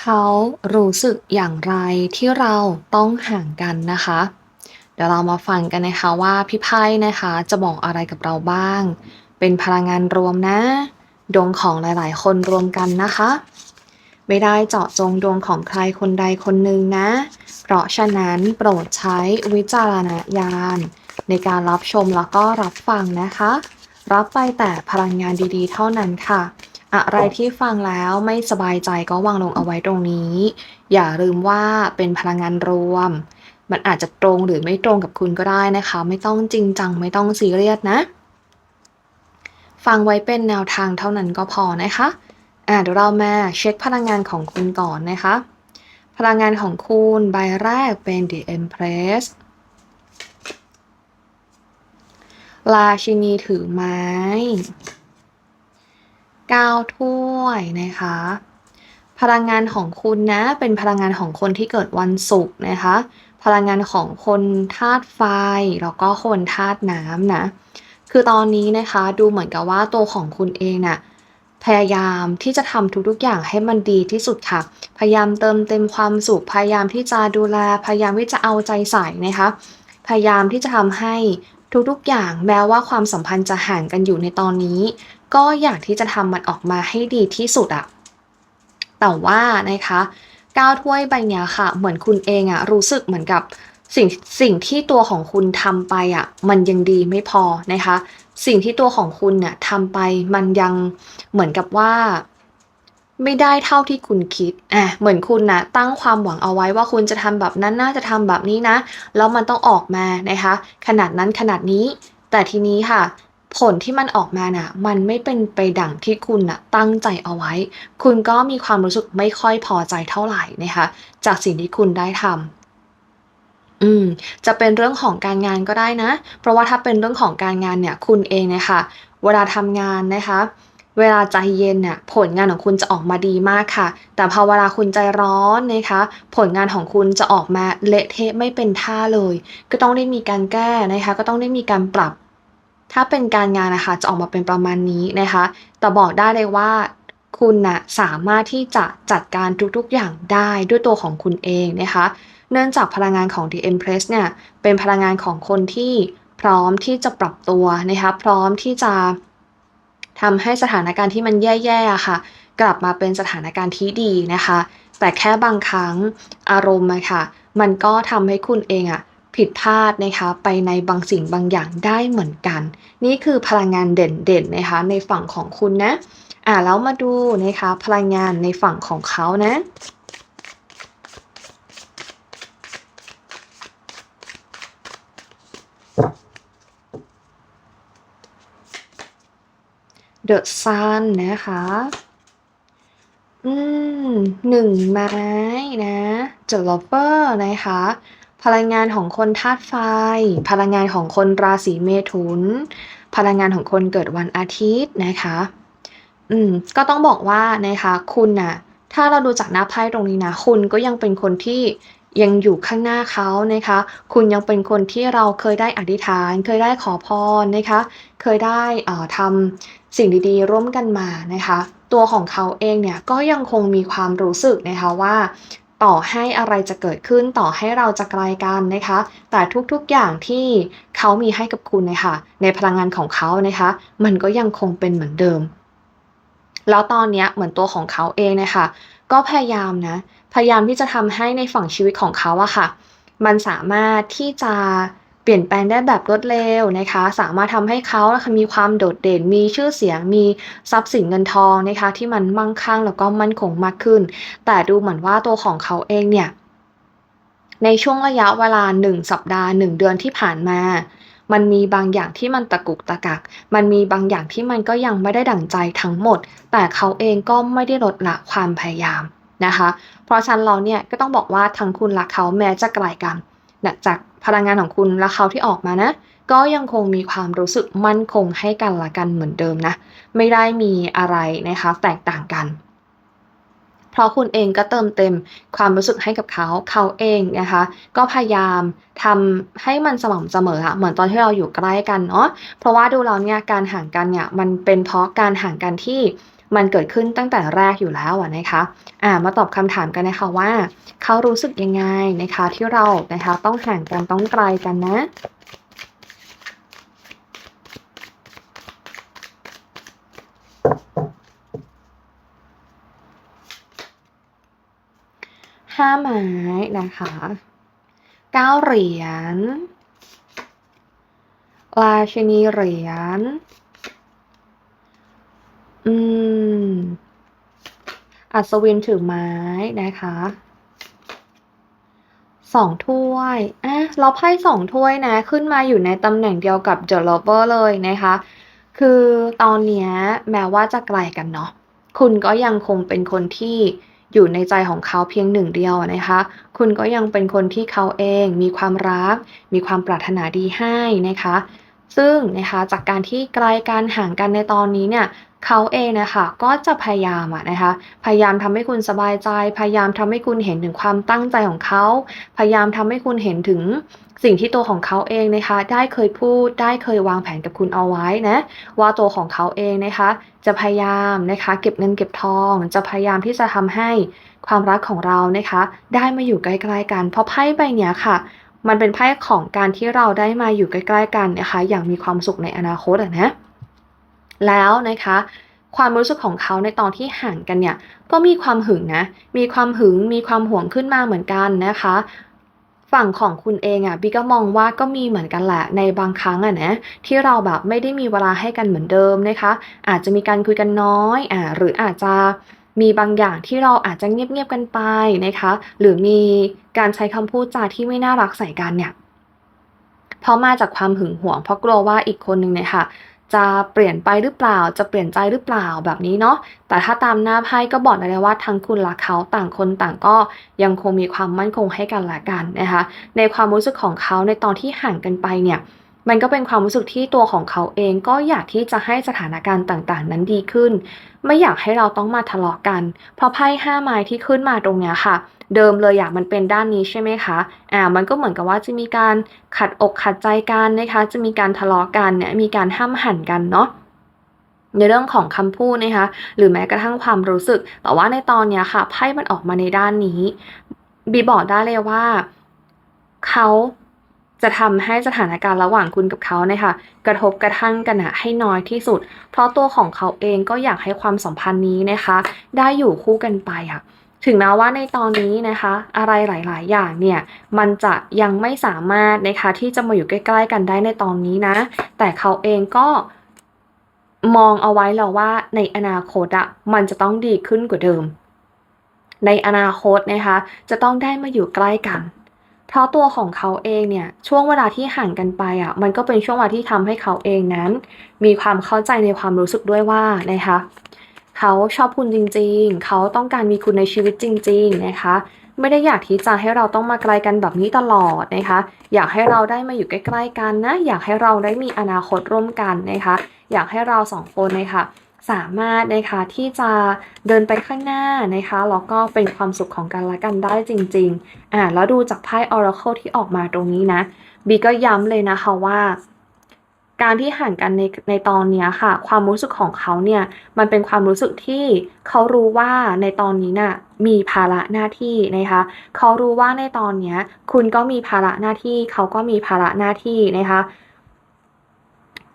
เขารู้สึกอย่างไรที่เราต้องห่างกันนะคะ เดี๋ยวเรามาฟังกันนะคะว่าพี่ไพ่นะคะจะบอกอะไรกับเราบ้าง เป็นพลังงานรวมนะ ดวงของหลายๆ คนรวมกันนะคะ ไม่ได้เจาะจงดวงของใครคนใดคนหนึ่งนะ เพราะฉะนั้นโปรดใช้วิจารณญาณในการรับชมแล้วก็รับฟังนะคะ รับไปแต่พลังงานดีๆ เท่านั้นค่ะ อะไรที่ฟังแล้วไม่สบายใจก็วางลงเอาไว้ตรงนี้ อย่าลืมว่าเป็นพลังงานรวม มันอาจจะตรงหรือไม่ตรงกับคุณก็ได้นะคะ ไม่ต้องจริงจังไม่ต้องซีเรียสนะ ฟังไว้เป็นแนวทางเท่านั้นก็พอนะคะอะเดี๋ยวเรามาเช็คพลังงานของคุณก่อนนะคะ พลังงานของคุณใบแรกเป็น The Empress ราชินีถือไม้ 9 ถ้วยนะคะ พลังงานของคุณนะเป็นพลังงานของคนที่เกิดวันศุกร์นะคะ พลังงานของคนธาตุไฟแล้วก็คนธาตุน้ำนะ คือตอนนี้นะคะดูเหมือนกับว่าตัวของคุณเองน่ะพยายามที่จะทำทุกๆอย่างให้มันดีที่สุดค่ะ พยายามเติมเต็มความสุข พยายามที่จะดูแล พยายามที่จะเอาใจใส่นะคะ พยายามที่จะทำให้ทุกๆอย่างแม้ว่าความสัมพันธ์จะห่างกันอยู่ในตอนนี้ ก็อยากที่จะทำมันออกมาให้ดีที่สุดอะแต่ว่านะคะก้าวถ้วยใบเนี้ยค่ะ เหมือนคุณเองอะรู้สึกเหมือนกับสิ่งสิ่งที่ตัวของคุณทำไปอะมันยังดีไม่พอนะคะ สิ่งที่ตัวของคุณเนี่ยทำไปมันยังเหมือนกับว่าไม่ได้เท่าที่คุณคิด อะ เหมือนคุณนะตั้งความหวังเอาไว้ว่าคุณจะทำแบบนั้นน่าจะทำแบบนี้นะ แล้วมันต้องออกมานะคะ ขนาดนั้นขนาดนี้ แต่ทีนี้ค่ะ ผลที่มันออกมาน่ะ มันไม่เป็นไปดังที่คุณน่ะตั้งใจเอาไว้ คุณก็มีความรู้สึกไม่ค่อยพอใจเท่าไหร่นะคะ จากสิ่งที่คุณได้ทำอืมจะเป็นเรื่องของการงานก็ได้นะ เพราะว่าถ้าเป็นเรื่องของการงานเนี่ย คุณเองเนี่ยค่ะเวลาทำงานนะคะ เวลาใจเย็นเนี่ยผลงานของคุณจะออกมาดีมากค่ะ แต่พอเวลาคุณใจร้อนนะคะ ผลงานของคุณจะออกมาเละเทะไม่เป็นท่าเลย ก็ต้องได้มีการแก้นะคะ ก็ต้องได้มีการปรับ ถ้าเป็นการงานนะคะจะออกมาเป็นประมาณนี้นะคะ แต่บอกได้เลยว่าคุณนะสามารถที่จะจัดการทุกๆอย่างได้ด้วยตัวของคุณเองนะคะ เนื่องจากพลังงานของ The Empress เนี่ยเป็นพลังงานของคนที่พร้อมที่จะปรับตัวนะคะพร้อมที่จะทำให้สถานการณ์ที่มันแย่ๆะค่ะ กลับมาเป็นสถานการณ์ที่ดีนะคะ แต่แค่บางครั้งอารมณ์อะค่ะ มันก็ทำให้คุณเองอะ ผิดพลาดนะคะไปในบางสิ่งบางอย่างได้เหมือนกัน นี่คือพลังงานเด่นๆนะคะในฝั่งของคุณนะอ่าแล้วมาดูนะคะพลังงานในฝั่งของเขานะ The Sun นนะคะ อืมหนึ่งไม้นะ The Lover นะคะ พลังงานของคนธาตุไฟ พลังงานของคนราศีเมถุน พลังงานของคนเกิดวันอาทิตย์นะคะ อืม ก็ต้องบอกว่านะคะคุณน่ะ ถ้าเราดูจากหน้าไพ่ตรงนี้นะ คุณก็ยังเป็นคนที่ยังอยู่ข้างหน้าเขานะคะ คุณยังเป็นคนที่เราเคยได้อธิษฐาน เคยได้ขอพรนะคะ เคยได้อ่อทำสิ่งดีๆ ร่วมกันมานะคะ ตัวของเขาเองเนี่ยก็ยังคงมีความรู้สึกนะคะว่า ต่อให้อะไรจะเกิดขึ้นต่อให้เราจะไกลกันนะคะ แต่ทุกๆอย่างที่เขามีให้กับคุณนะคะในพลังงานของเขานะคะ มันก็ยังคงเป็นเหมือนเดิม แล้วตอนนี้เหมือนตัวของเขาเองเนี่ยค่ะก็พยายามนะ พยายามที่จะทำให้ในฝั่งชีวิตของเขาอะค่ะ มันสามารถที่จะ ลี่ยนแปลงได้แบบรวดเร็วนะคะ สามารถทำให้เขานะคะมีความโดดเด่น มีชื่อเสียง มีทรัพย์สินเงินทองนะคะ ที่มันมั่งคั่งแล้วก็มั่นคงมากขึ้น แต่ดูเหมือนว่าตัวของเขาเองเนี่ย ในช่วงระยะเวลา 1 สัปดาห์ 1 เดือนที่ผ่านมา มันมีบางอย่างที่มันตะกุกตะกัก มันมีบางอย่างที่มันก็ยังไม่ได้ดั่งใจทั้งหมด แต่เขาเองก็ไม่ได้ลดละความพยายามนะคะ เพราะฉะนั้นเราเนี่ยก็ต้องบอกว่าทั้งคุณและเขาแม้จะไกลกันจาก พลังงานของคุณและเขาที่ออกมานะ ก็ยังคงมีความรู้สึกมั่นคงให้กันละกันเหมือนเดิมนะ ไม่ได้มีอะไรนะคะแตกต่างกัน เพราะคุณเองก็เติมเต็มความรู้สึกให้กับเขาเขาเองนะคะ ก็พยายามทำให้มันสม่ำเสมออะเหมือนตอนที่เราอยู่ใกล้กันเนาะเพราะว่าดูแล้วเนี่ยการห่างกันเนี่ยมันเป็นเพราะการห่างกันที่ มันเกิดขึ้นตั้งแต่แรกอยู่แล้วนะคะอ่ามาตอบคำถามกันนะคะว่า เขารู้สึกยังไงนะคะที่เรานะคะต้องห่างกันต้องไกลกันนะห้าไม้นะคะเก้าเหรียญราชินีเหรียญอืม อัศวินถือไม้นะคะสองถ้วยอะเราไพ่สองถ้วยนะ ขึ้นมาอยู่ในตำแหน่งเดียวกับ The Lover เลยนะคะ คือตอนเนี้ยแม้ว่าจะไกลกันเนาะ คุณก็ยังคงเป็นคนที่อยู่ในใจของเขาเพียงหนึ่งเดียวนะคะ คุณก็ยังเป็นคนที่เขาเองมีความรัก มีความปรารถนาดีให้นะคะ ซึ่งนะคะจากการที่ไกลกันห่างกันในตอนนี้เนี่ยเขาเองนะคะก็จะพยายามอะนะคะพยายามทำให้คุณสบายใจ พยายามทำให้คุณเห็นถึงความตั้งใจของเขา พยายามทำให้คุณเห็นถึงสิ่งที่ตัวของเขาเองนะคะ ได้เคยพูดได้เคยวางแผนกับคุณเอาไว้นะว่าตัวของเขาเองนะคะ จะพยายามนะคะเก็บเงินเก็บทอง จะพยายามที่จะทำให้ความรักของเรานะคะ ได้มาอยู่ใกล้ๆกันเพราะไพ่ใบเนี้ยค่ะ มันเป็นไพ่ของการที่เราได้มาอยู่ใกล้ๆกันนะคะ อย่างมีความสุขในอนาคตอะนะ แล้วนะคะความรู้สึกของเขาในตอนที่ห่างกันเนี่ย ก็มีความหึงนะ มีความหึง มีความหวงขึ้นมาเหมือนกันนะคะ ฝั่งของคุณเองอะบีก็มองว่าก็มีเหมือนกันแหละในบางครั้งอะนะที่เราแบบไม่ได้มีเวลาให้กันเหมือนเดิมนะคะ อาจจะมีการคุยกันน้อยอ่าหรืออาจจะ มีบางอย่างที่เราอาจจะเงียบๆกันไปนะคะ หรือมีการใช้คำพูดจาที่ไม่น่ารักใส่กันเนี่ยเพราะมาจากความหึงหวง เพราะกลัวว่าอีกคนหนึ่งเนี่ยค่ะจะเปลี่ยนไปหรือเปล่า จะเปลี่ยนใจหรือเปล่าแบบนี้เนาะ แต่ถ้าตามหน้าไพ่ก็บอกได้เลยว่าทั้งคุณและเขาต่างคนต่างก็ยังคงมีความมั่นคงให้กันและกันนะคะ ในความรู้สึกของเขาในตอนที่ห่างกันไปเนี่ย มันก็เป็นความรู้สึกที่ตัวของเขาเองก็อยากที่จะให้สถานการณ์ต่างๆ นั้นดีขึ้น ไม่อยากให้เราต้องมาทะเลาะกัน เพราะไพ่ห้าไม้ที่ขึ้นมาตรงเนี้ยค่ะ เดิมเลยอยากมันเป็นด้านนี้ใช่ไหมคะอ่ามันก็เหมือนกับว่าจะมีการขัดอกขัดใจกันนะคะ จะมีการทะเลาะกันเนี่ยมีการห้ามหันกันเนาะในเรื่องของคำพูดนะคะ หรือแม้กระทั่งความรู้สึก แต่ว่าในตอนเนี้ยค่ะไพ่มันออกมาในด้านนี้ บีบอกได้เลยว่า เขา จะทำให้สถานการณ์ระหว่างคุณกับเขาเนี่ยค่ะกระทบกระทั่งกันอะให้น้อยที่สุด เพราะตัวของเขาเองก็อยากให้ความสัมพันธ์นี้นะคะ ได้อยู่คู่กันไปอะถึงแม้ว่าในตอนนี้นะคะ อะไรหลาย ๆ อย่างเนี่ย มันจะยังไม่สามารถนะคะ ที่จะมาอยู่ใกล้ ๆ กันได้ในตอนนี้นะ แต่เขาเองก็มองเอาไว้แล้วว่าในอนาคตอะมันจะต้องดีขึ้นกว่าเดิม ในอนาคตนะคะ จะต้องได้มาอยู่ใกล้กัน เพราะตัวของเขาเองเนี่ยช่วงเวลาที่ห่างกันไปอะมันก็เป็นช่วงเวลาที่ทำให้เขาเองนั้น มีความเข้าใจในความรู้สึกด้วยว่านะคะเขาชอบคุณจริง ๆ เขาต้องการมีคุณในชีวิตจริง ๆ นะคะ ไม่ได้อยากที่จะให้เราต้องมาไกลกันแบบนี้ตลอดนะคะ อยากให้เราได้มาอยู่ใกล้ ๆ กันนะ อยากให้เราได้มีอนาคตร่วมกันนะคะ อยากให้เราสองคนนะคะ สามารถนะคะที่จะเดินไปข้างหน้านะคะแล้วก็เป็นความสุขของกันและกันได้จริงๆอ่าแล้วดูจากไพ่ Oracle ที่ออกมาตรงนี้นะบีก็ย้ำเลยนะคะว่า การที่ห่างกันในในตอนนี้ค่ะ ความรู้สึกของเขาเนี่ยมันเป็นความรู้สึกที่เขารู้ว่าในตอนนี้น่ะมีภาระหน้าที่นะคะเขารู้ว่าในตอนนี้คุณก็มีภาระหน้าที่ เขาก็มีภาระหน้าที่นะคะ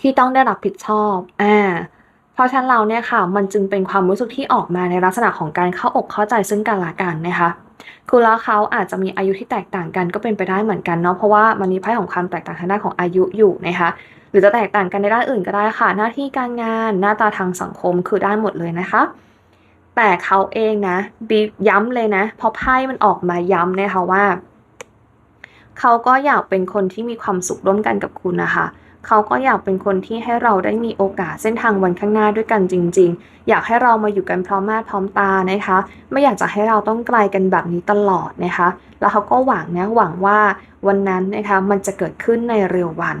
ที่ต้องได้รับผิดชอบ อ่า เพราะฉะนั้นเราเนี่ยค่ะมันจึงเป็นความรู้สึกที่ออกมาในลักษณะของการเข้าอกเข้าใจซึ่งกันและกันนะคะคุณและเขาอาจจะมีอายุที่แตกต่างกันก็เป็นไปได้เหมือนกันเนาะเพราะว่ามันมีไพ่ของความแตกต่างทางด้านของอายุอยู่นะคะหรือจะแตกต่างกันในด้านอื่นก็ได้ค่ะ หน้าที่การงานหน้าตาทางสังคมคือได้หมดเลยนะคะ แต่เขาเองนะบีย้ำเลยนะเพราะไพ่มันออกมาย้ำนะคะว่า เขาก็อยากเป็นคนที่มีความสุขร่วมกันกับคุณนะคะ เขาก็อยากเป็นคนที่ให้เราได้มีโอกาสเส้นทางวันข้างหน้าด้วยกันจริง ๆ อยากให้เรามาอยู่กันพร้อมหน้าพร้อมตานะคะ ไม่อยากจะให้เราต้องไกลกันแบบนี้ตลอดนะคะ แล้วเขาก็หวังนะหวังว่าวันนั้นนะคะมันจะเกิดขึ้นในเร็ววัน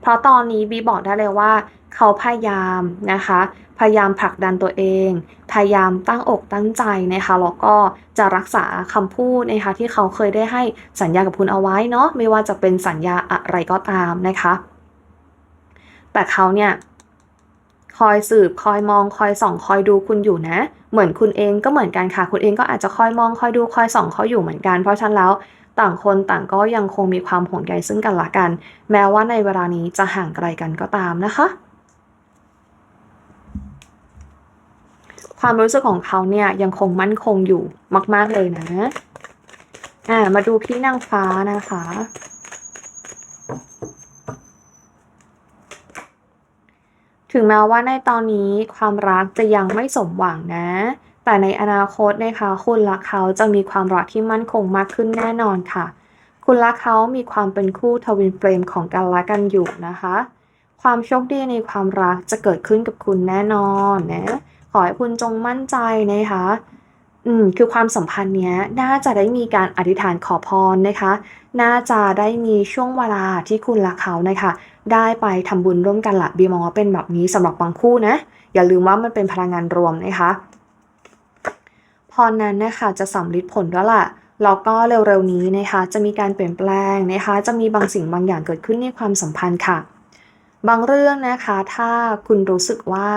เพราะตอนนี้บีบอกได้เลยว่า เขาพยายามนะคะ พยายามผลักดันตัวเอง พยายามตั้งอกตั้งใจนะคะแล้วก็จะรักษาคำพูดนะคะที่เขาเคยได้ให้สัญญากับคุณเอาไว้เนาะไม่ว่าจะเป็นสัญญาอะไรก็ตามนะคะ แต่เขาเนี่ย คอยสืบคอยมองคอยส่อง คอยดูคุณอยู่นะ เหมือนคุณเองก็เหมือนกันค่ะ คุณเองก็อาจจะคอยมอง คอยดูคอยส่องเขาอยู่เหมือนกัน เพราะฉะนั้นแล้วต่างคนต่างก็ยังคงมีความห่วงใยซึ่งกันและกัน แม้ว่าในเวลานี้จะห่างไกลกันก็ตามนะคะ ความรู้สึกของเขาเนี่ยยังคงมั่นคงอยู่มาก ๆเลยนะ อ่ามาดูพี่นางฟ้านะคะ ถึงแม้ว่าในตอนนี้ความรักจะยังไม่สมหวังนะ แต่ในอนาคตนะคะคุณและเขาจะมีความรักที่มั่นคงมากขึ้นแน่นอนค่ะ คุณและเขามีความเป็นคู่ทวินเฟรมของกันและกันอยู่นะคะ ความโชคดีในความรักจะเกิดขึ้นกับคุณแน่นอนนะ ขอให้คุณจงมั่นใจนะคะอืมคือความสัมพันธ์เนี้ยน่าจะได้มีการอธิษฐานขอพรนะคะ น่าจะได้มีช่วงเวลาที่คุณและเขานะคะ ได้ไปทำบุญร่วมกันละบีมองว่าเป็นแบบนี้สำหรับบางคู่นะ อย่าลืมว่ามันเป็นพลังงานรวมนะคะพรนั้นนะคะจะสำลิดผลแล้วล่ะแล้วก็เร็วๆนี้นะคะ จะมีการเปลี่ยนแปลงนะคะ จะมีบางสิ่งบางอย่างเกิดขึ้นในความสัมพันธ์ค่ะ บางเรื่องนะคะ ถ้าคุณรู้สึกว่า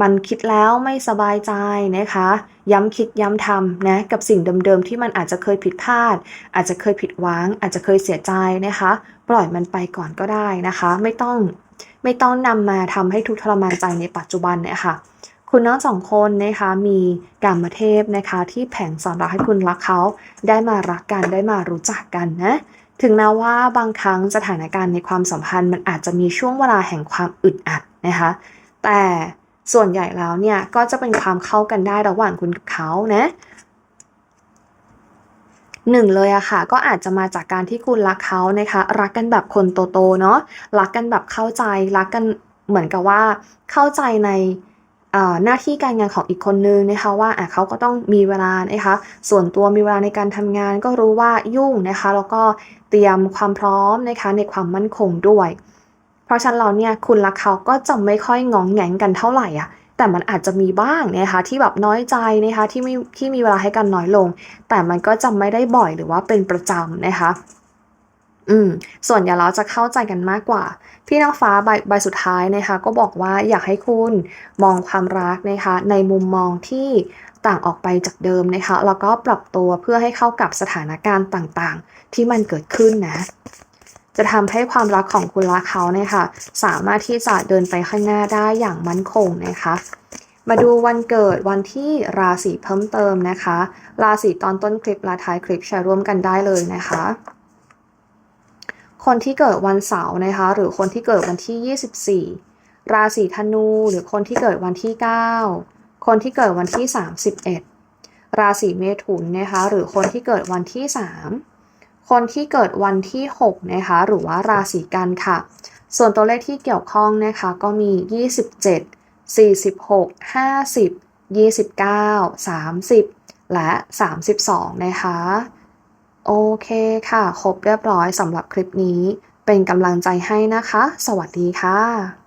มันคิดแล้วไม่สบายใจนะคะ ย้ำคิดย้ำทำนะกับสิ่งเดิมๆที่มันอาจจะเคยผิดพลาด อาจจะเคยผิดหวัง อาจจะเคยเสียใจนะคะ ปล่อยมันไปก่อนก็ได้นะคะ ไม่ต้องไม่ต้องนำมาทำให้ทุกทรมานใจในปัจจุบันเนี่ยค่ะคุณทั้งสองคนนะคะมีกรรมเทพนะคะที่แผงสอนรักให้คุณรักเขาได้มารักกันได้มารู้จักกันนะถึงแม้ว่าบางครั้งสถานการณ์ในความสัมพันธ์มันอาจจะมีช่วงเวลาแห่งความอึดอัดนะคะ แต่ ส่วนใหญ่แล้วเนี่ยก็จะเป็นความเข้ากันได้ระหว่างคุณกับเขานะหนึ่งเลยอะค่ะ ก็อาจจะมาจากการที่คุณรักเขานะคะ รักกันแบบคนโตๆเนาะรักกันแบบเข้าใจรักกันเหมือนกับว่าเข้าใจในหน้าที่การงานของอีกคนนึงนะคะว่าอะเขาก็ต้องมีเวลานะคะส่วนตัวมีเวลาในการทำงานก็รู้ว่ายุ่งนะคะ แล้วก็เตรียมความพร้อมนะคะในความมั่นคงด้วย ราะฉะนั้นเราเนี่ยคุณรักเขาก็จะไม่ค่อยงองแงงกันเท่าไหร่อะแต่มันอาจจะมีบ้างนะคะที่แบบน้อยใจนะคะที่ไม่ที่มีเวลาให้กันน้อยลง แต่มันก็จะไม่ได้บ่อยหรือว่าเป็นประจำนะคะอืมส่วนใหญ่เราจะเข้าใจกันมากกว่า พี่นางฟ้าใบใบสุดท้ายนะคะก็บอกว่าอยากให้คุณมองความรักนะคะในมุมมองที่ต่างออกไปจากเดิมนะคะแล้วก็ปรับตัวเพื่อให้เข้ากับสถานการณ์ต่างๆ ที่มันเกิดขึ้นนะ จะทำให้ความรักของคุณและเขาเนี่ยค่ะสามารถที่จะเดินไปข้างหน้าได้อย่างมั่นคงนะคะมาดูวันเกิดวันที่ราศีเพิ่มเติมนะคะ ราศีตอนต้นคลิปและท้ายคลิปแชร์ร่วมกันได้เลยนะคะ คนที่เกิดวันเสาร์นะคะ หรือคนที่เกิดวันที่ 24 ราศีธนู หรือคนที่เกิดวันที่ 9 คนที่เกิดวันที่ 31 ราศีเมถุนนะคะ หรือคนที่เกิดวันที่ 3 คนที่เกิดวันที่ 6 นะคะ หรือว่าราศีกันค่ะ ส่วนตัวเลขที่เกี่ยวข้องนะคะ ก็มี 27 46 50 29 30 และ 32 นะคะ โอเคค่ะ ครบเรียบร้อยสำหรับคลิปนี้ เป็นกำลังใจให้นะคะ สวัสดีค่ะ